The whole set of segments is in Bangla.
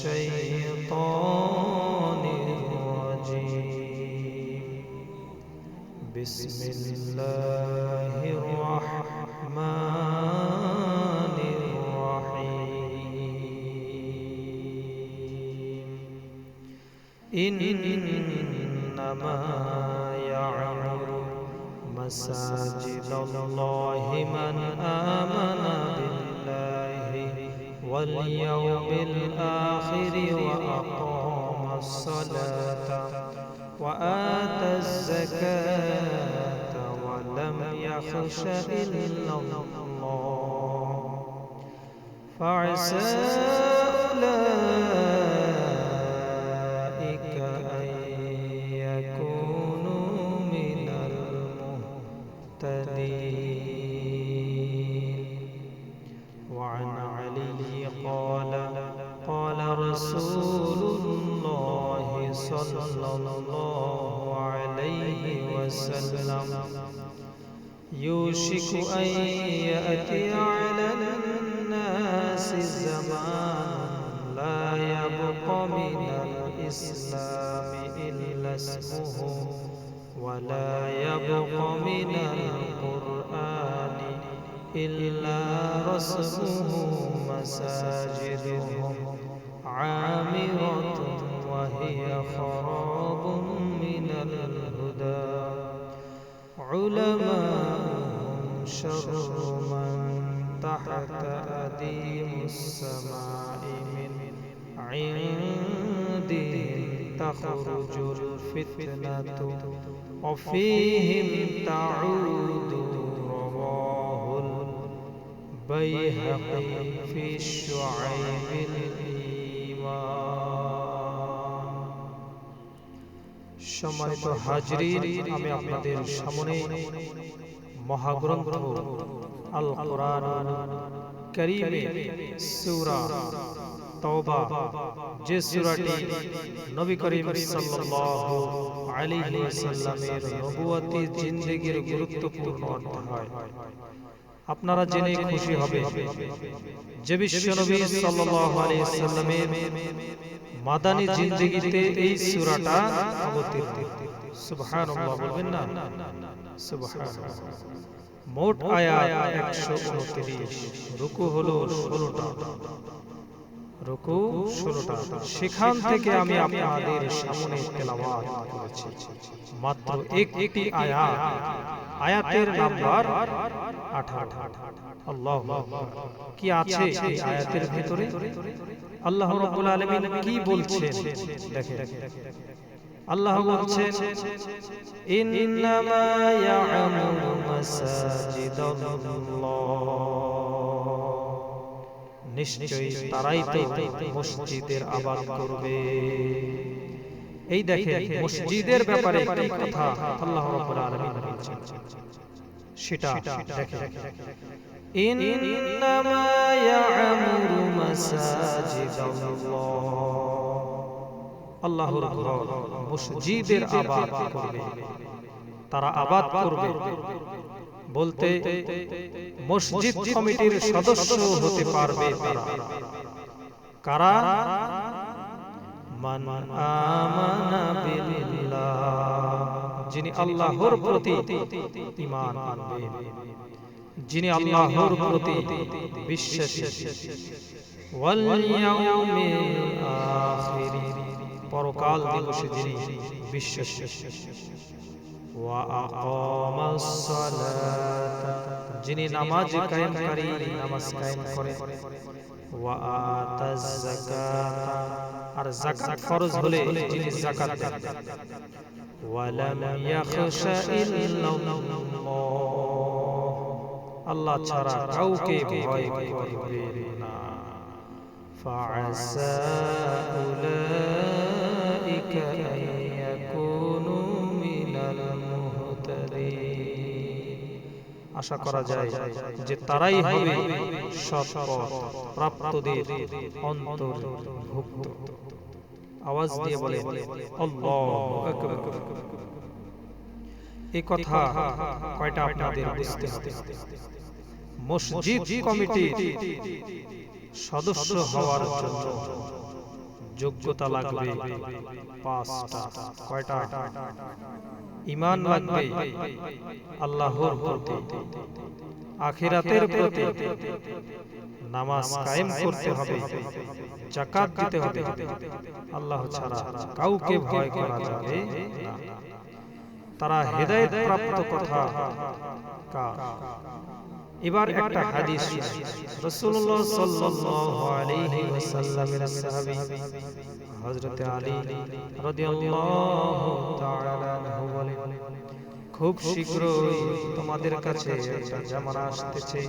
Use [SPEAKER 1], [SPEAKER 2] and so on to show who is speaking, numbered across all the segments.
[SPEAKER 1] الشيطان الرجيم. بسم الله الرحمن الرحيم. إنما يعمر مساجد الله من آمن به. واليوم الآخر وأقام الصلاة وآتى الزكاة ولم يخش إلا الله. فعسى أولئك يوشك أن يأتي على الناس زمان لا يبق من الإسلام إلا اسمه ولا يبق من القرآن إلا رسمه. مساجدهم عامرة وهي خراب من الهدى. علماء من تحت أديم السماء من عندهم تخرج الفتنة وفيهم تعود رواه البيهقي في الشعيب الإيمان সম্মানিত হাজরিন আমি আপনাদের সামনে মহাগ্রন্থ আল কোরআন করিমে সূরা তওবা, যে সূরাটি নবী করিম সাল্লাল্লাহু আলাইহি ওয়াসাল্লামের নবুয়তি জিন্দেগীর গুরুত্বপূর্ণ অধ্যায়। আপনারা জেনে খুশি হবে যে বিশ্ব নবী সাল্লাল্লাহু আলাইহি ওয়াসাল্লামের মাদানী জিন্দেগিতে এই সূরাটা অবতীর্ণ। সুবহানাল্লাহ বলবেন না? সুবহানাল্লাহ। মোট আয়াত 129 রুকু হলো 16টা রুকু 16টা সেখান থেকে আমি আপনাদের সামনে তেলাওয়াত করেছি। মাত্র একটি আয়াত। আয়াতের নাম্বার 18 আল্লাহ কি আছে এই আয়াতের ভিতরে? আল্লাহ রাব্বুল আলামিন কি বলছেন? দেখেন। আল্লাহ বলছেন ইন্নামা ইয়ামুরু মাসাজিদাল্লাহ। নিশ্চয়ই তারাই তো মসজিদের আবাদ করবে। এই দেখেন মসজিদের ব্যাপারে কি কথা আল্লাহ রাব্বুল আলামিন বলছেন। সেটা দেখেন। তারা আবাদ করবে। বলতে মসজিদ কমিটির সদস্য হতে পারবে কারা? যিনি আল্লাহর প্রতি ঈমান আনবে যিনি আল্লাহর প্রতি বিশ্বাসী। পরকাল দিবসে যিনি বিশ্বাসী। যিনি নামাজ কায়েমকারী নামাজ কায়েম করে আর যাকাত ফরজ হলে যিনি যাকাত দেন। ওয়া লাম ইয়াখশা ইল্লাল্লাহ। আল্লাহ ছাড়া কাউকে ভয় করবে না فعسى أولئك أن يكونوا من المهتدين আশা করা যায় যে তারাই হবে সৎপথ প্রাপ্তদের অন্তর্ভুক্ত আওয়াজ দিয়ে বলে আল্লাহু আকবার এই কথা কয়টা আপনাদের বুঝতে হবে মসজিদ কমিটি সদস্য হওয়ার জন্য যোগ্যতা লাগবে পাঁচটা কয়টা? ইমান লাগবে আল্লাহর প্রতি আখিরাতের প্রতি নামাজ কায়েম করতে হবে জাকাত দিতে হবে। আল্লাহ ছাড়া কাউকে ভয় করা যাবে না। তারা হেদায়েত প্রাপ্ত কথা কা এবার একটা হাদিস রাসূলুল্লাহ সাল্লাল্লাহু আলাইহি ওয়াসাল্লামের সাহাবী হযরত আলী রাদিয়াল্লাহু তাআলা আনহু বলেন খুব শীঘ্রই তোমাদের কাছে একটা জামানা আসতেছে।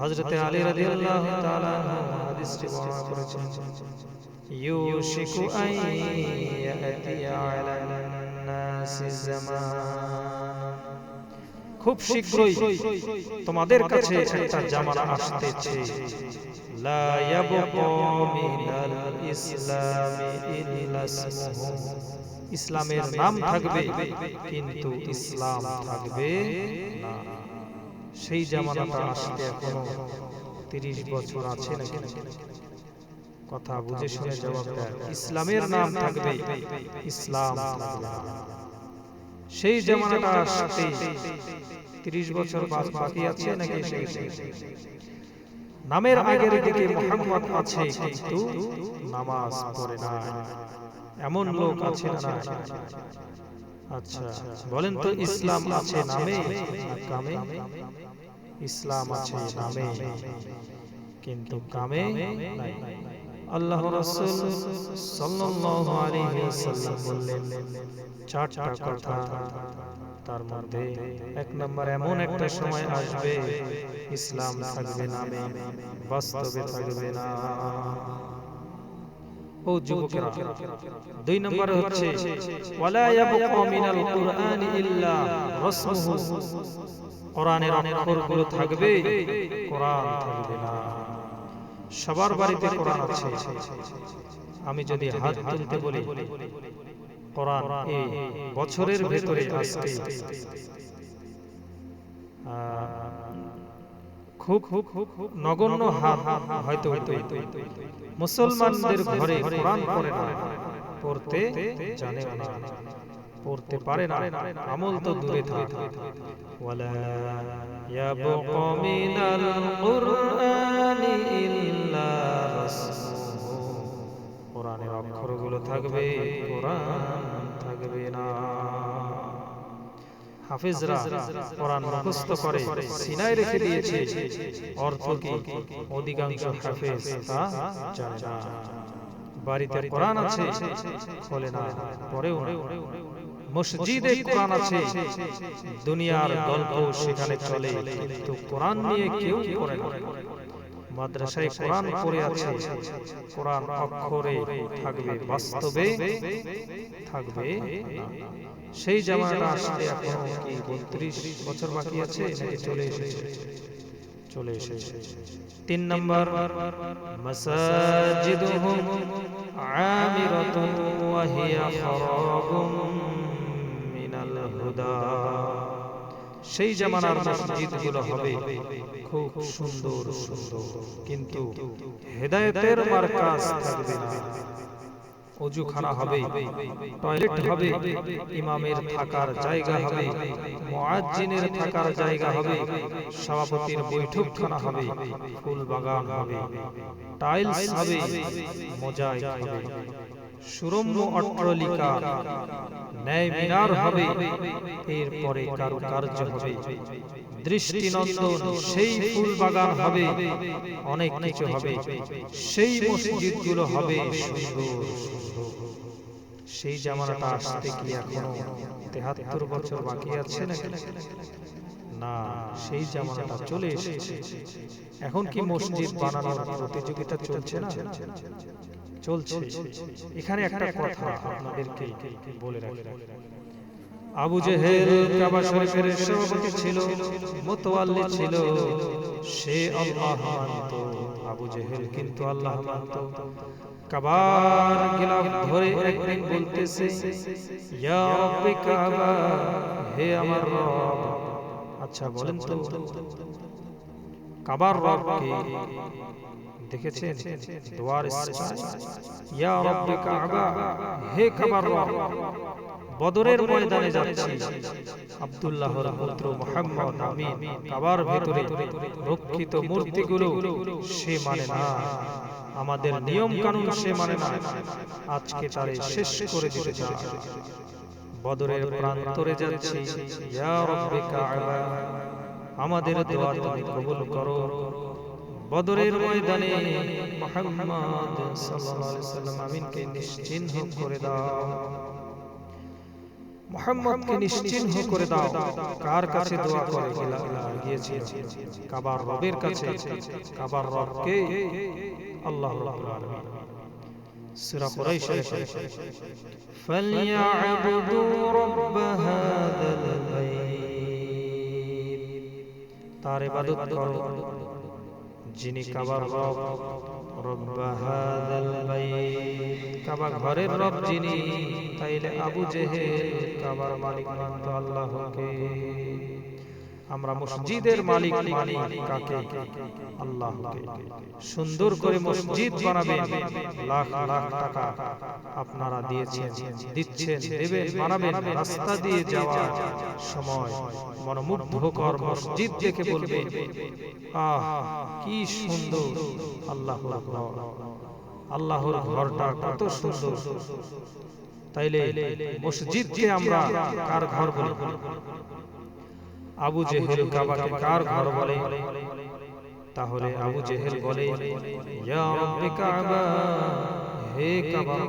[SPEAKER 1] হযরত আলী রাদিয়াল্লাহু তাআলা হাদিসটি বর্ণনা করেছেন ইউশিকু আন ইয়াতি আলা নাসি জামান খুব শীঘ্রই তোমাদের কাছে একটা জামানা আসতেছে। লা ইয়াবকা মিনাল ইসলামি ইল্লা ইসলামের নাম থাকবে কিন্তু ইসলাম থাকবে না। সেই জামানাটা আসতে এখনও 30 বছর আছে নাকি? কথা বুঝে শুনে জবাব দেয়। ইসলামের নাম থাকবে ইসলাম থাকবে সেই জামানাটা আসতে 30 বছর বাকি আছে নাকি সেই নামের আগের দিকে মোহাম্মদ আছে কিন্তু নামাজ পড়ে না এমন লোক আছে না আচ্ছা বলেন তো ইসলাম আছে নামে? কামে ইসলাম আছে নামে। কিন্তু কামে নাই। আল্লাহ রাসূল সাল্লাল্লাহু আলাইহি ওয়াসাল্লাম বললেন চারটা কথা তার মধ্যে এক নম্বর এমন একটা সময় আসবে ইসলাম থাকবে না বাস্তবে থাকবে না ও যুবকেরা দুই নম্বরে হচ্ছে ওয়ালা ইয়াবকা মিনাল কুরআনি ইল্লা রাসমুহু কোরআনের অক্ষরগুলো থাকবে কোরআন থাকবে না সবার বাড়িতে কোরআন আছে আমি যদি হাত তুলতে বলি কোরআন এই বছরের ভেতরে আজকে খুব নগণ্য হাত হয়তো মুসলমানদের ঘরে কোরআন পড়ে না। পড়তে জানে না। পড়তে পারে না। আমল তো দূরে থাকে। ওয়ালা মিনাল কুরআনি ইল্লা রাসমুহু কোরআনের অক্ষরগুলো থাকবে কোরআন থাকবে না। হাফিজরা কোরআন মুখস্থ করে সিনায় রেখে দিয়েছে। অর্থ কি? অধিকাংশ হাফেজ তা জানে না। বাড়িতে কোরআন আছে খোলে না মসজিদে কোরআন আছে দুনিয়ার গল্প সেখানে চলে কিন্তু কোরআন নিয়ে কেউ পড়ে না। মাদ্রাসায় কোরআন পড়ে আছে। কোরআন অক্ষরে থাকবে বাস্তবে থাকবে। সেই জামানাটা আসতে এখনও কি বত্রিশ বছর বাকি আছে? নাকি চলে এসেছে। চলে এসেছে। তিন নম্বর মাসাজিদুহুম আমিরাতুন ওয়া হিয়া মিনাল হুদা। সেই জামানার মসজিদগুলো হবে। খুব সুন্দর সুন্দর। কিন্তু হেদায়েতের মার্কাজ থাকবে না। অজুখানা হবে, টয়লেট হবে, ইমামের থাকার জায়গা হবে মুয়াজ্জিনের থাকার জায়গা হবে, সভাপতির বৈঠকখানা হবে ফুল বাগান হবে, টাইলস হবে, মোজাইক হবে। সুরম্য অট্টালিকা, ন্যায় মিনার হবে, এরপরে হবে। দৃষ্টিনন্দন সেই ফুল বাগান হবে অনেক কিছু হবে। সেই মসজিদগুলো হবে সুন্দর। সেই জামানাটা আসতে কি এখনও তেহাত্তর বছর বাকি আছে নাকি? না সেই জামানাটা চলে এসেছে। এখন কি মসজিদ বানানোর প্রতিযোগিতা চলছে না? চলছে এখানে একটা কথা আপনাদেরকে বলে রাখি। আবু জেহেল কাবা শরীফের সভাপতি ছিল মুতাওয়াল্লি ছিল সে আল্লাহ মানত আবু জেহেল কিন্তু আল্লাহ মানত। কাবার গিলাফ ধরে একদিন বলতেছে ইয়া রব্বি কাবা হে আমার রব। আচ্ছা বলেন তো। কাবার রব কে? দেখেছেন? দোয়ার ইয়া রব্বি কাবা হে কাবার রব। বদরের ময়দানে যাচ্ছি। আব্দুল্লাহর পুত্র মুহাম্মদ আমিন। কাবার ভেতরে রক্ষিত মূর্তিগুলো সে মানে না। আমাদের নিয়ম কানুন সে মানে না। আজকে তারে শেষ করে দিতে চায় বদরের প্রান্তরে যাচ্ছি। ইয়া রব্বি কাবা আমাদের দোয়া তুমি কবুল করো। বদরের ময়দানে মুহাম্মদ সাল্লাল্লাহু আলাইহি সাল্লাম আমিনকে নিশ্চিহ্ন করে দাও। মোহাম্মদকে নিশ্চিহ্ন করে দাও। কার কাছে দোয়া করে? গিয়েছে কাবার রবের কাছে। কাবার রবকে। আল্লাহ রাব্বুল আলামিন। সূরা কুরাইশ ফালিয়াবুদু রব্ব হাদাল বাইত। তার ইবাদত করো। যিনি কাবার রব রব্ব হাদাল বাইত। কাবা ঘরের রব যিনি, তাইলে আবু জেহেল কাবার মালিক মানত আল্লাহকে। আমরা মসজিদের মালিক মানি কাকে আল্লাহকে। সুন্দর করে মসজিদ বানাবেন, লাখ লাখ টাকা আপনারা দিয়েছেন, দিচ্ছেন, দেবেন, বানাবেন, রাস্তা দিয়ে যাওয়ার সময়, মনোমুগ্ধকর মসজিদ দেখে বলবেন, আহ, কি সুন্দর আল্লাহর ঘর। আল্লাহর ঘরটা কত সুন্দর। তাইলে মসজিদকে আমরা কার ঘর বলি? আবু জেহেল কাবাকে কার ঘর বলে? তাহলে আবু জেহেল বলে হে কাবা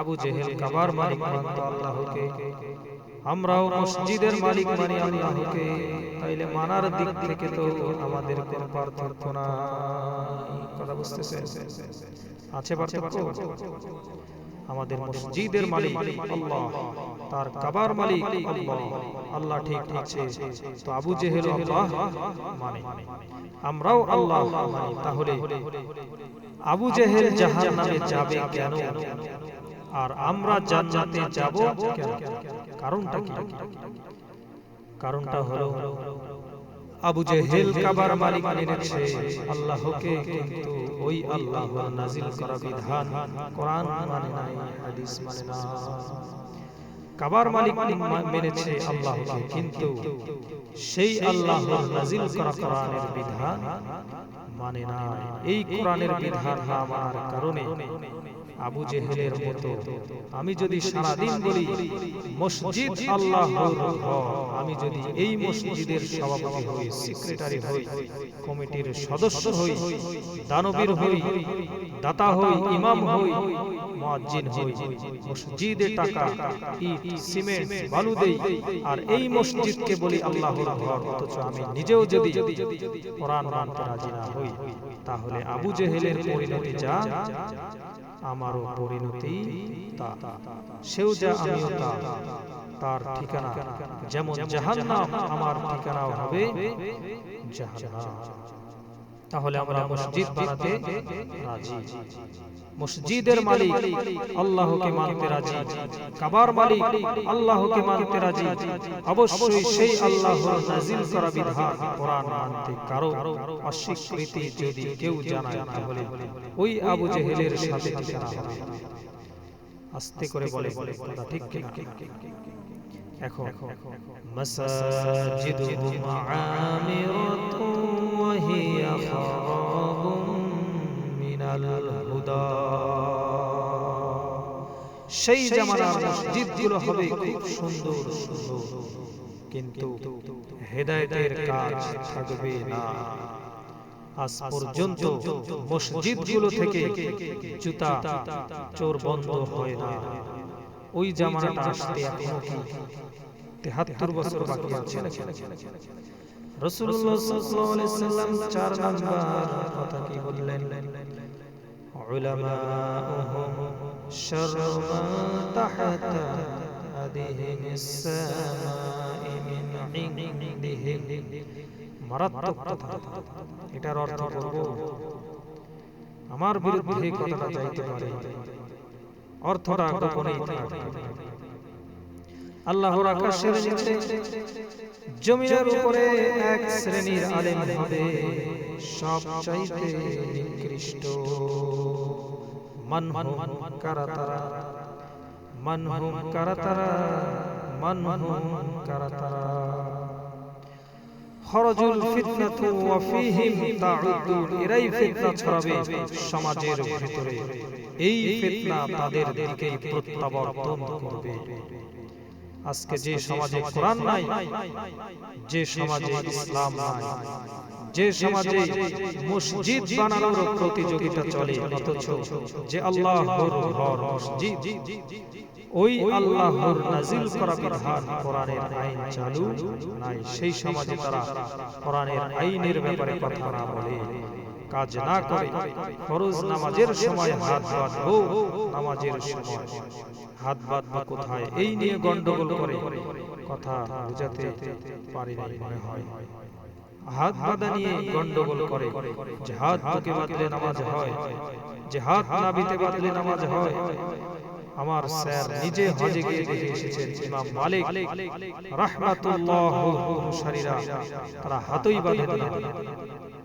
[SPEAKER 1] আবু জেহেল কাবার মালিক মানত আল্লাহকে আমরাও মসজিদের মালিক মানি আল্লাহকে। তাইলে মানার দিক থেকে তো আমাদের কোনো পার্থক্য না কথা বুঝতেছেন? আছে পার্থক্য? আমাদের মসজিদের মালিক আল্লাহ। তার কাবার মালিক আল্লাহ। আল্লাহ। ঠিক আছে। তো আবু জেহেল আল্লাহ মানে। আমরাও আল্লাহ মানি তাহলে আবু জেহেল জাহান্নামে যাবে কেন? আর আমরা জান্নাতে যাব কেন? কারণটা কি? কারণটা হলো আবু জেহেল কাবার মালিক মেনেছে আল্লাহকে কিন্তু ওই আল্লাহ নাজিল করা বিধান কোরআন মানে নাই হাদিস মানে না কাবার মালিক মেনেছে আল্লাহকে কিন্তু সেই আল্লাহ নাজিল করা কোরআনের বিধান মানে না এই কোরআনের বিধান না মানার কারণে আবু জেহেলের মতো। আমি যদি সারাদিন বলি মসজিদ আল্লাহর ঘর আমি যদি এই মসজিদের সভাপতি হই সেক্রেটারি হই কমিটির সদস্য হই দানবীর হই দাতা হই ইমাম হই মুয়াজ্জিন হই মসজিদে টাকা ইট সিমেন্ট বালু দেই আর এই মসজিদকে বলি আল্লাহর ঘর অথচ আমি নিজেও যদি কোরআন মানতে রাজি না হই তাহলে আবু জেহেলের পরিণতি যা? আমারও পরিণতি তা। সেও যা আমিও তা, তার ঠিকানা। যেমন জাহান্নাম, আমার ঠিকানাও হবে জাহান্নাম। তাহলে আমরা মসজিদ বানাতে রাজি। মসজিদের মালিক আল্লাহকে মানতে রাজি কাবার মালিক আল্লাহকে মানতে রাজি অবশ্যই সেই আল্লাহর নাজিল করা বিধান কোরআন মানতে কারও অস্বীকৃতি যদি কেউ জানায় তাহলে ওই আবু জেহেলের সাথে আস্তে করে বলে কথা ঠিক কিনা এখন মাসাজিদুহুম আমিরাতুন ওয়া হিয়া খারাবুন মিনাল হুদা সেই জামানার মসজিদগুলো হবে খুব সুন্দর সুন্দর। কিন্তু হেদায়েতের কাজ থাকবে না। আজ পর্যন্ত মসজিদগুলো থেকে জুতা চোর বন্ধ হয় না। ওই জামানাটা আসতে এখনও কি তেহাত্তর বছর বাকি আছে। রসুল্লাহ সাল্লাল্লাহু আলাইহি সাল্লাম চার নাম্বার কথা কি বললেন? উলামাউহুম শাররু মা তাহাতা আদিহিম السماء من عندهم মারাত্মক কথা এটার অর্থ করব আমার বিরুদ্ধে কথাটা যাইতে পারে অর্থটা গোপনেই থাকবে আল্লাহর আকাশের নিচে, জমিনের উপরে এক শ্রেণির আলেম হবে সব নিকৃষ্ট। মানহুম কারা তারা? মানহুম কারা তারা? খরজুল ফিতনাতু ওয়া ফীহিম এরাই ফিতনা ছড়াবে সমাজের ভিতরে। এই ফিতনা তাদের দিকেই প্রত্যাবর্তন করবে। আজকে যে সমাজে কোরআন নাই যে সমাজে ইসলাম নাই যে সমাজে মসজিদ বানানোর প্রতিযোগিতা চলে অথচ যে আল্লাহ মসজিদ ওই আল্লাহর নাজিল করা বিধান কোরআনের আইন চালু নাই সেই সমাজে তারা কোরআনের আইনের ব্যাপারে কথা না বলে। কাজ না করে, ফরজ নামাজের সময় হাত বাঁধবো নামাজের সময় হাত বাঁধবো কোথায়, এই নিয়ে গন্ডগোল করে, কথা বুঝাতে পারি নাই মনে হয়। হাত বাঁধা নিয়ে গন্ডগোল করে যে হাত বুকে বাঁধলে নামাজ হয় যে হাত নাবিতে বাঁধলে নামাজ হয়। আমার স্যার নিজে হজে গিয়ে দেখে এসেছেন, ইমাম মালিক, রাহমাতুল্লাহ অনুসারীরা, তারা হাতই বাঁধে না।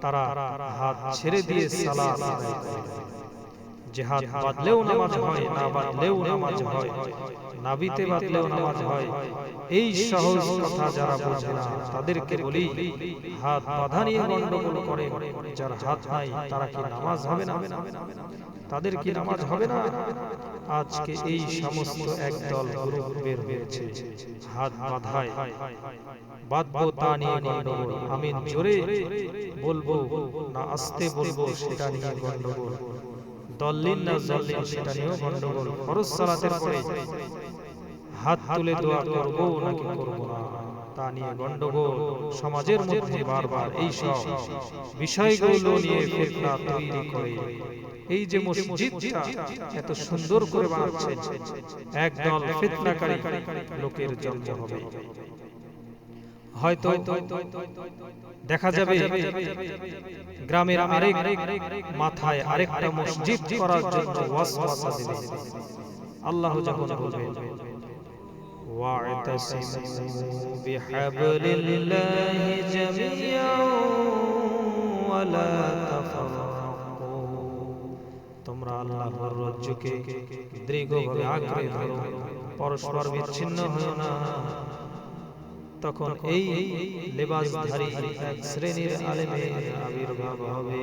[SPEAKER 1] তারা হাত ছেড়ে দিয়ে সালাত আদায় করে। যে হাত বাঁধলেও নামাজ হয় না বাদলেও নামাজ হয়। নাবিতে বাদলেও নামাজ হয়। এই সহজ কথা যারা বোঝে না তাদেরকে বলি হাত বাঁধা নিয়ে গন্ডগোল করে যার হাত নাই তারা কি নামাজ হবে না? তাদের কি নামাজ হবে না? আজকে এই সমস্ত একদল গ্রুপ বের হয়েছে হাত বাঁধায়। আমি জোরে বলব, না বলব সেটা নিয়ে গন্ডগোল। না সেটা নিয়েও গন্ডগোল। হাত তুলে দোয়া নাকি না, তা নিয়ে গন্ডগোল সমাজের মধ্যে বারবার। এই সব বিষয়গুলো নিয়ে ফিতনা তৈরি করে। এই যে মসজিদটা এত সুন্দর করে বানাচ্ছে একদল লোকের জন্ম হবে। হয়তো দেখা যাবে গ্রামের আরেক মাথায় আরেকটা মসজিদ করার জন্য ওয়াসওয়াসা দিবে আল্লাহ যখন বলবেন واعتصموا بحبل الله جميعا ولا تفرقوا তোমরা আল্লাহর রজ্জুকে দৃঢ়ভাবে আঁকড়ে ধরো পরস্পর বিচ্ছিন্ন হও না তখন এই লেবাসধারী এক শ্রেণির আলেমের আবির্ভাব হবে।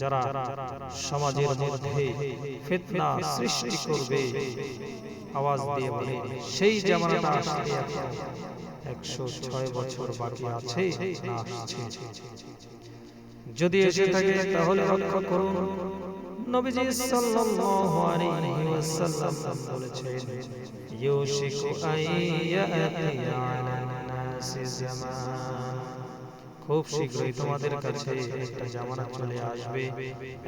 [SPEAKER 1] যারা সমাজের মধ্যে ফিতনা সৃষ্টি করবে। আওয়াজ দিয়ে বলে সেই জামানাটা আসতে একশো ছয় বছর বাকি আছে না আসছে। যদি এসে থাকে তাহলে লক্ষ্য করুন। নবীজি সাল্লাল্লাহু আলাইহি ওয়াসাল্লাম বলেছেন, ইউশিকু খুব শীঘ্রই তোমাদের কাছে একটা জামানা চলে আসবে।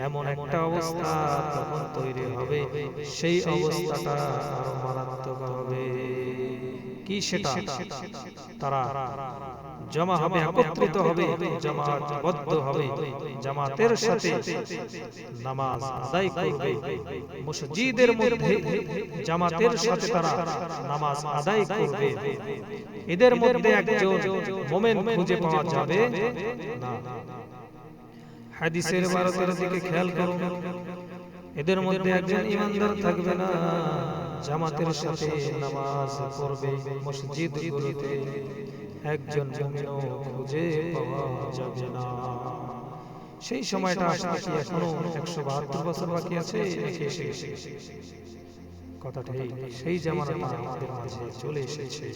[SPEAKER 1] এমন একটা অবস্থা তখন তৈরি হবে, সেই অবস্থাটা আরও মারাত্মক হবে। কি সেটা? তারা জমা হবে একত্রিত হবে জামাতবদ্ধ হবে জামাতের সাথে নামাজ আদায় করবে। মসজিদের মধ্যে জামাতের সাথে তারা নামাজ আদায় করবে। এদের মধ্যে একজন মোমেন খুঁজে পাওয়া যাবে? না। হাদিসের বারোতের দিকে খেয়াল করুন। এদের মধ্যে একজন ইমানদার থাকবে না। জামাতের সাথে নামাজ পড়বে মসজিদগুলোতে একজন খুঁজে সেই সময়টা আসতে কি এখনও একশো বাহাত্তর বছর বাকি আছে কথাটাই সেই জামানাটা আমাদের মাঝে চলে এসেছে।